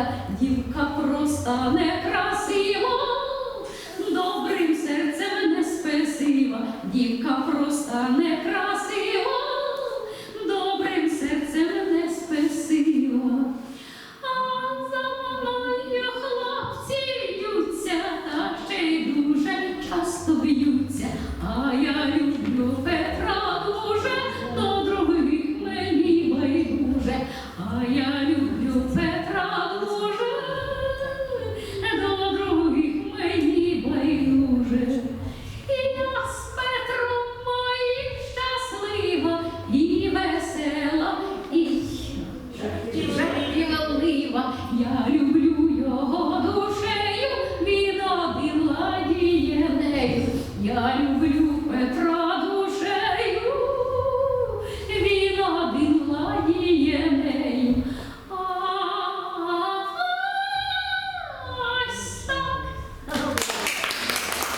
молода, дівка проста некрасива, добрим серцем не спесива, дівка проста некрасива, добрим серцем не спесива. А за мною хлопці б'ються, та ще й дуже часто б'ються. а я Antônio